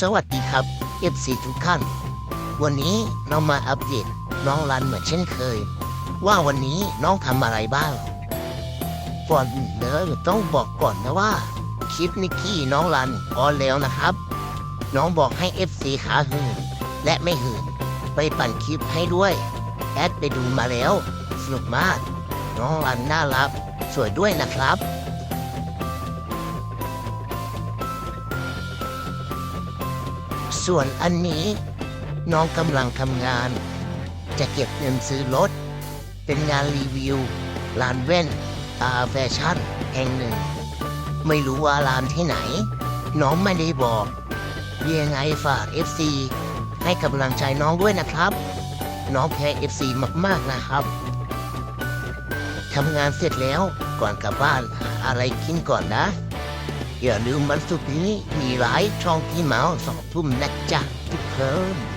สวัสดีครับ FC ทุกท่าน วันนี้เรามาอัปเดตน้องรันเหมือนเช่นเคย ว่าวันนี้น้องทำอะไรบ้าง ก่อนอื่นเลยต้องบอกก่อนนะว่า คลิปนิกกี้น้องรันออนแล้วนะครับ น้องบอกให้ FC ขาหื่นและไม่หื่นไปปั่นคลิปให้ด้วย แอดไปดูมาแล้ว สนุกมาก น้องรันน่ารักสวยด้วยนะครับ ส่วนอันนี้น้องกำลังทำงาน จะเก็บเงินซื้อรถ เป็นงานรีวิวร้านแว่นตาแฟชั่นแห่งหนึ่ง ไม่รู้ว่าร้านที่ไหน น้องไม่ได้บอกยังไงฝาก FC ให้กำลังใจน้องด้วยนะครับ น้องแพ้ FC มากๆนะครับทำงานเสร็จแล้วก่อนกลับบ้านหาอะไรกินก่อนนะ อย่าลืมวันศุกร์นี้มีไลฟ์ช่องที่เมาสองทุ่มนะจ๊ะทุกคน